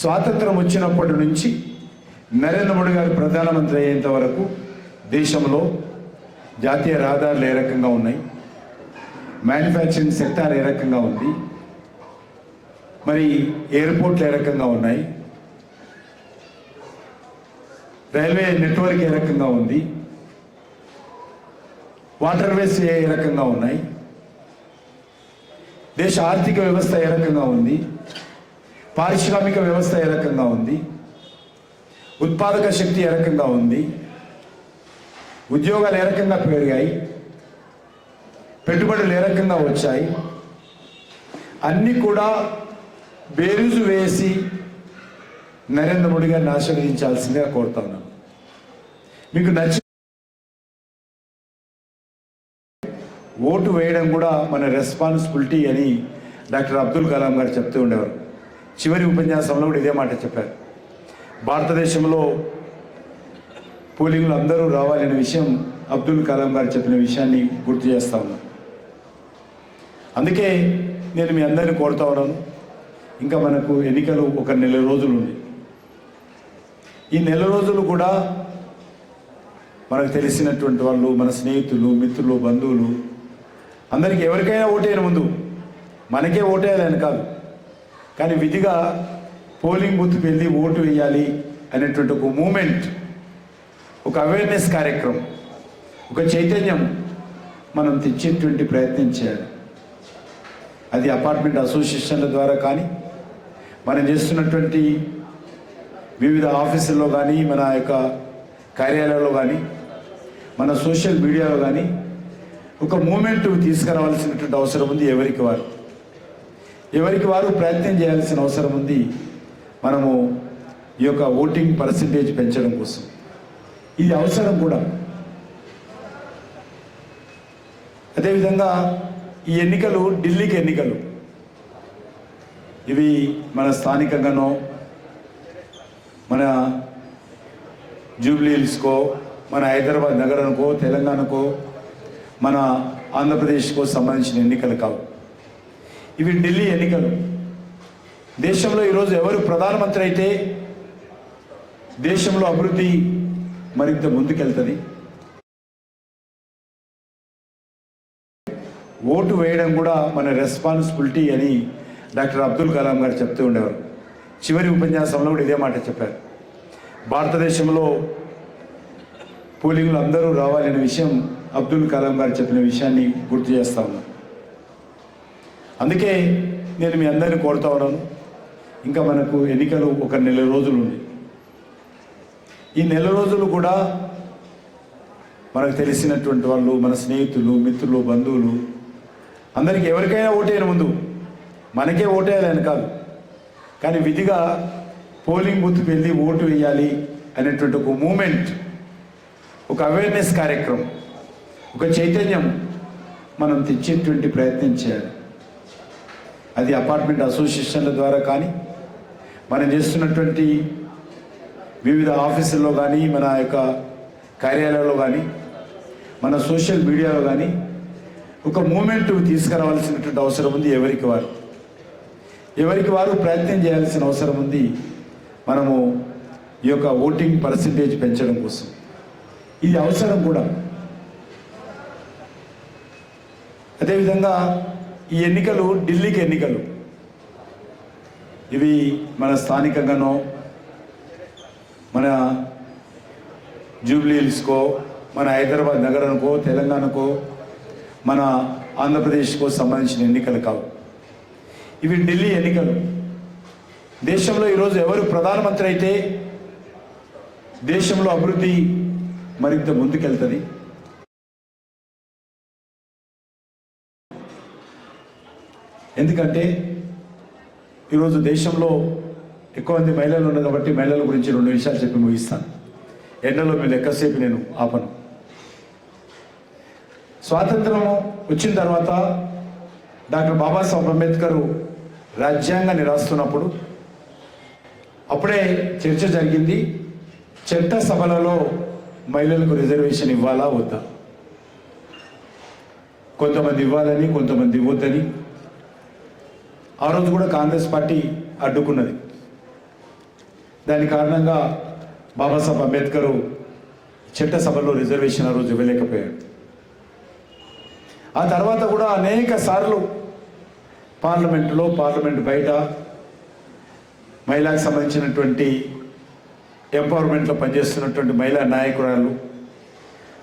స్వాతంత్రం వచ్చినప్పటి నుంచి నరేంద్ర మోడీ గారు ప్రధానమంత్రి అయ్యేంత వరకు దేశంలో జాతీయ రహదారులు ఏ రకంగా ఉన్నాయి? మ్యానుఫ్యాక్చరింగ్ సెక్టార్ ఏ రకంగా ఉంది? మరి ఎయిర్పోర్ట్లు ఏ రకంగా ఉన్నాయి? రైల్వే నెట్వర్క్ ఏ రకంగా ఉంది? వాటర్ వేస్ ఏ రకంగా ఉన్నాయి? దేశ ఆర్థిక వ్యవస్థ ఏ రకంగా ఉంది? పారిశ్రామిక వ్యవస్థ ఏ రకంగా ఉంది? ఉత్పాదక శక్తి ఏ రకంగా ఉంది? ఉద్యోగాలు ఏ రకంగా పెరిగాయి? పెట్టుబడులు ఏ రకంగా వచ్చాయి? అన్నీ కూడా బేరుజు వేసి నరేంద్ర మోడీ గారిని ఆశీర్వదించాల్సిందిగా కోరుతా ఉన్నాను మీకు నచ్చి ఓటు వేయడం కూడా మన రెస్పాన్సిబిలిటీ అని డాక్టర్ అబ్దుల్ కలాం గారు చెప్తూ ఉండేవారు. చివరి ఉపన్యాసంలో కూడా ఇదే మాట చెప్పారు. భారతదేశంలో పోలింగ్లు అందరూ రావాలనే విషయం అబ్దుల్ కలాం గారు చెప్పిన విషయాన్ని గుర్తు చేస్తా ఉన్నాను అందుకే నేను మీ అందరిని కోరుతా ఉన్నాను. ఇంకా మనకు ఎన్నికలు ఒక నెల రోజులు ఉంది. ఈ నెల రోజులు కూడా మనకు తెలిసినటువంటి వాళ్ళు మన స్నేహితులు మిత్రులు బంధువులు అందరికీ ఎవరికైనా ఓటేయని ముందు మనకే ఓటేయాలని కాదు. కానీ విధిగా పోలింగ్ బూత్కి వెళ్ళి ఓటు వేయాలి అనేటువంటి ఒక మూమెంట్ ఒక అవేర్నెస్ కార్యక్రమం ఒక చైతన్యం మనం తెచ్చేటువంటి ప్రయత్నం చేయాలి. అది అపార్ట్మెంట్ అసోసియేషన్ల ద్వారా కానీ మనం చేస్తున్నటువంటి వివిధ ఆఫీసుల్లో కానీ మన యొక్క కార్యాలయాల్లో కానీ మన సోషల్ మీడియాలో కానీ ఒక మూమెంట్ తీసుకురావాల్సినటువంటి అవసరం ఉంది ఎవరికి వారు. ఎవరికి వారు ప్రయత్నం చేయాల్సిన అవసరం ఉంది మనము ఈ యొక్క ఓటింగ్ పర్సంటేజ్ పెంచడం కోసం. ఇది అవసరం కూడా. అదేవిధంగా ఈ ఎన్నికలు ఢిల్లీకి ఎన్నికలు. ఇవి మన స్థానికంగానో మన జూబ్లీ హిల్స్కో మన హైదరాబాద్ నగరానికో తెలంగాణకో మన ఆంధ్రప్రదేశ్కో సంబంధించిన ఎన్నికలు కావు. ఇవి ఢిల్లీ ఎన్నికలు. దేశంలో ఈరోజు ఎవరు ప్రధానమంత్రి అయితే దేశంలో అభివృద్ధి మరింత ముందుకెళ్తుంది. ఓటు వేయడం కూడా మన రెస్పాన్సిబిలిటీ అని డాక్టర్ అబ్దుల్ కలాం గారు చెప్తూ ఉండేవారు. చివరి ఉపన్యాసంలో కూడా ఇదే మాట చెప్పారు. భారతదేశంలో పోలింగ్లు అందరూ రావాలనే విషయం అబ్దుల్ కలాం గారు చెప్పిన విషయాన్ని గుర్తు చేస్తా ఉన్నాను అందుకే నేను మీ అందరిని కోరుతా ఉన్నాను. ఇంకా మనకు ఎన్నికలు ఒక నెల రోజులు ఉంది ఈ నెల రోజులు కూడా మనకు తెలిసినటువంటి వాళ్ళు మన స్నేహితులు మిత్రులు బంధువులు అందరికీ ఎవరికైనా ఓటేయని ముందు మనకే ఓటేయాలని కాదు. కానీ విధిగా పోలింగ్ బూత్కి వెళ్ళి ఓటు వేయాలి అనేటువంటి ఒక మూమెంట్ ఒక అవేర్నెస్ కార్యక్రమం ఒక చైతన్యం మనం తెచ్చేటువంటి ప్రయత్నం చేయాలి. అది అపార్ట్మెంట్ అసోసియేషన్ల ద్వారా కానీ మనం చేస్తున్నటువంటి వివిధ ఆఫీసుల్లో కానీ మన యొక్క కార్యాలయాల్లో కానీ మన సోషల్ మీడియాలో కానీ ఒక మూమెంట్ తీసుకురావాల్సినటువంటి అవసరం ఉంది ఎవరికి వారు. ఎవరికి వారు ప్రయత్నం చేయాల్సిన అవసరం ఉంది మనము ఈ యొక్క ఓటింగ్ పర్సంటేజ్ పెంచడం కోసం. ఇది అవసరం కూడా. అదేవిధంగా ఈ ఎన్నికలు ఢిల్లీకి ఎన్నికలు. ఇవి మన స్థానికంగానో మన జూబ్లీ హిల్స్కో మన హైదరాబాద్ నగరానికో తెలంగాణకో మన ఆంధ్రప్రదేశ్కో సంబంధించిన ఎన్నికలు కావు. ఇవి ఢిల్లీ ఎన్నికలు. దేశంలో ఈరోజు ఎవరు ప్రధానమంత్రి అయితే దేశంలో అభివృద్ధి మరింత ముందుకెళ్తుంది? ఎందుకంటే ఈరోజు దేశంలో ఎక్కువ మంది మహిళలు ఉన్నారు కాబట్టి మహిళల గురించి రెండు విషయాలు చెప్పి ముగిస్తాను. ఎండలో మీరు ఎక్కువసేపు నేను ఆపను. స్వాతంత్రము వచ్చిన తర్వాత డాక్టర్ బాబాసాహెబ్ అంబేద్కర్ రాజ్యాంగాన్ని రాస్తున్నప్పుడు అప్పుడే చర్చ జరిగింది. చట్టసభలలో మహిళలకు రిజర్వేషన్ ఇవ్వాలా వద్దా? కొంతమంది ఇవ్వాలని కొంతమంది ఇవ్వద్దని. ఆ రోజు కూడా కాంగ్రెస్ పార్టీ అడ్డుకున్నది. దాని కారణంగా బాబాసాహెబ్ అంబేద్కర్ చట్టసభలో రిజర్వేషన్ ఆ రోజు ఇవ్వలేకపోయాడు ఆ తర్వాత కూడా అనేక సార్లు పార్లమెంటులో పార్లమెంట్ బయట మహిళకు సంబంధించినటువంటి ఎంపవర్మెంట్లో పనిచేస్తున్నటువంటి మహిళా నాయకురాలు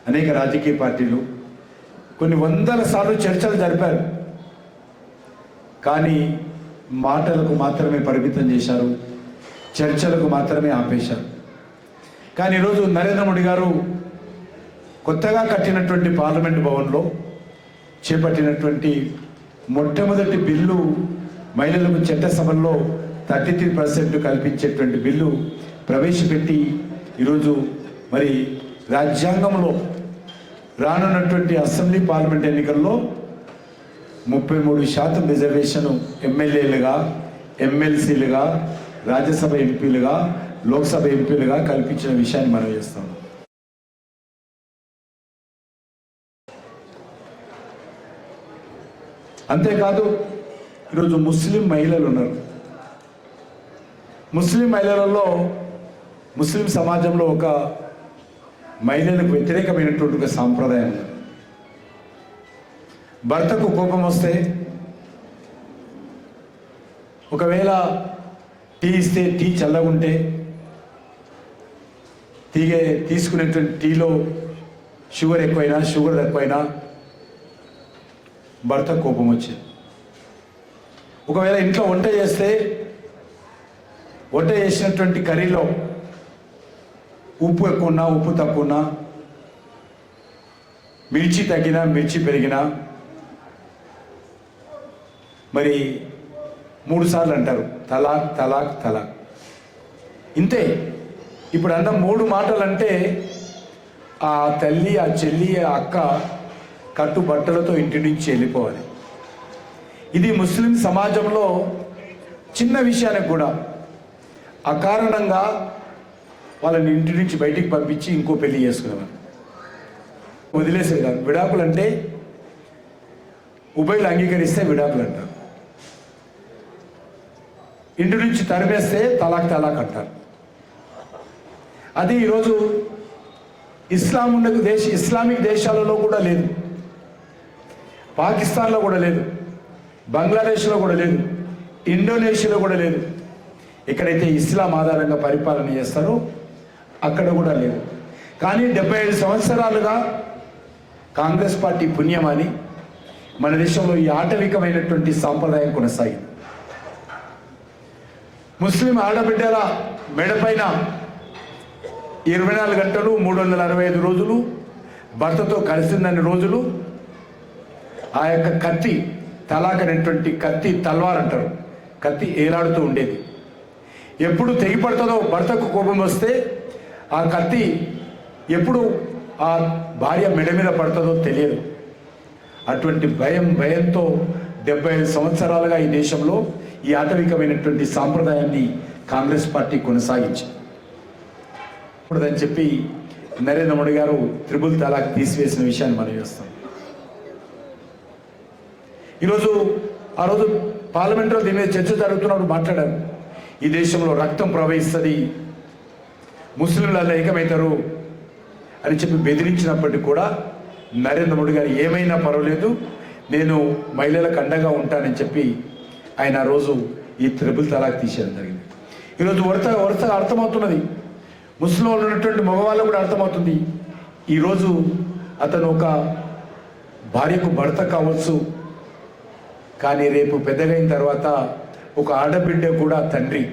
అనేక రాజకీయ పార్టీలు కొన్ని వందల సార్లు చర్చలు జరిపారు. కానీ మాటలకు మాత్రమే పరిమితం చేశారు చర్చలకు మాత్రమే ఆపేశారు. కానీ ఈరోజు నరేంద్ర మోడీ గారు కొత్తగా కట్టినటువంటి పార్లమెంట్ భవన్లో చేపట్టినటువంటి మొట్టమొదటి బిల్లు మహిళలకు చట్టసభల్లో థర్టీ త్రీ పర్సెంట్ కల్పించేటువంటి బిల్లు ప్రవేశపెట్టి ఈరోజు మరి రాజ్యాంగంలో రానున్నటువంటి అసెంబ్లీ పార్లమెంట్ ఎన్నికల్లో ముప్పై మూడు శాతం రిజర్వేషన్ ఎమ్మెల్యేలుగా ఎమ్మెల్సీలుగా రాజ్యసభ ఎంపీలుగా లోక్సభ ఎంపీలుగా కల్పించిన విషయాన్ని మనం చేస్తాం. అంతేకాదు ఈరోజు ముస్లిం మహిళలు ఉన్నారు. ముస్లిం మహిళలలో ముస్లిం సమాజంలో ఒక మహిళలకు వ్యతిరేకమైనటువంటి ఒక సాంప్రదాయం ఉంది. భర్తకు కోపం వస్తే ఒకవేళ టీ ఇస్తే టీ చల్లగుంటే తీగే తీసుకునేటువంటి టీలో షుగర్ ఎక్కువైనా షుగర్ తక్కువైనా భర్త కోపం వచ్చింది. ఒకవేళ ఇంట్లో వంట చేస్తే వంట చేసినటువంటి కర్రీలో ఉప్పు ఎక్కువ ఉన్నా ఉప్పు తక్కువ ఉన్నా మిర్చి తగ్గినా మిర్చి పెరిగినా మరి మూడు సార్లు అంటారు తలాక్ తలాక్ తలాక్. ఇంతే. ఇప్పుడు అన్న మూడు మాటలు అంటే ఆ తల్లి ఆ చెల్లి ఆ అక్క కట్టు బట్టలతో ఇంటి నుంచి వెళ్ళిపోవాలి. ఇది ముస్లిం సమాజంలో చిన్న విషయానికి కూడా అకారణంగా వాళ్ళని ఇంటి నుంచి బయటికి పంపించి ఇంకో పెళ్ళి చేసుకునేవారు. వదిలేసేది విడాకులు అంటే ఉభయలు అంగీకరిస్తే విడాకులు అంటారు ఇంటి నుంచి తరిమేస్తే తలాక్ తలాక్ అంటారు. అది ఈరోజు ఇస్లాం ఉన్న దేశ ఇస్లామిక్ దేశాలలో కూడా లేదు. పాకిస్తాన్లో కూడా లేదు. బంగ్లాదేశ్లో కూడా లేదు. ఇండోనేషియాలో కూడా లేదు. ఎక్కడైతే ఇస్లాం ఆధారంగా పరిపాలన చేస్తారో అక్కడ కూడా లేదు. కానీ డెబ్బై ఐదు సంవత్సరాలుగా కాంగ్రెస్ పార్టీ పుణ్యమని మన దేశంలో ఈ ఆటవికమైనటువంటి సాంప్రదాయం కొనసాగింది. ముస్లిం ఆడబిడ్డల మెడపైన ఇరవై నాలుగు గంటలు మూడు వందల అరవై ఐదు రోజులు భర్తతో కలిసిందని రోజులు ఆ యొక్క కత్తి తలాకనేటువంటి కత్తి తల్వార్ అంటారు. కత్తి ఏలాడుతూ ఉండేది. ఎప్పుడు తెగిపడుతుందో భర్తకు కోపం వస్తే ఆ కత్తి ఎప్పుడు ఆ భార్య మెడ మీద పడుతుందో తెలియదు. అటువంటి భయం భయంతో డెబ్బై ఐదు సంవత్సరాలుగా ఈ దేశంలో ఈ ఆటవికమైనటువంటి సాంప్రదాయాన్ని కాంగ్రెస్ పార్టీ కొనసాగించింది. అని చెప్పి నరేంద్ర మోడీ గారు త్రిబుల్ తలాక్ తీసివేసిన విషయాన్ని మనం చేస్తాం. ఈరోజు ఆ రోజు పార్లమెంట్లో దీని మీద చర్చ జరుగుతున్నప్పుడు మాట్లాడారు. ఈ దేశంలో రక్తం ప్రవహిస్తుంది ముస్లింలలో ఏకమవుతారు అని చెప్పి బెదిరించినప్పటికీ కూడా నరేంద్ర మోడీ గారు ఏమైనా పర్వాలేదు నేను మహిళలకు అండగా ఉంటానని చెప్పి ఆయన ఆ రోజు ఈ త్రిబుల్ తలాక్ తీసేయడం జరిగింది. ఈరోజు వరుస వరుసగా అర్థమవుతున్నది. ముస్లిం ఉన్నటువంటి మగవాళ్ళు కూడా అర్థమవుతుంది. ఈరోజు అతను ఒక భార్యకు భర్త కావచ్చు కానీ రేపు పెద్దగైన తర్వాత ఒక ఆడబిడ్డ కూడా తండ్రి.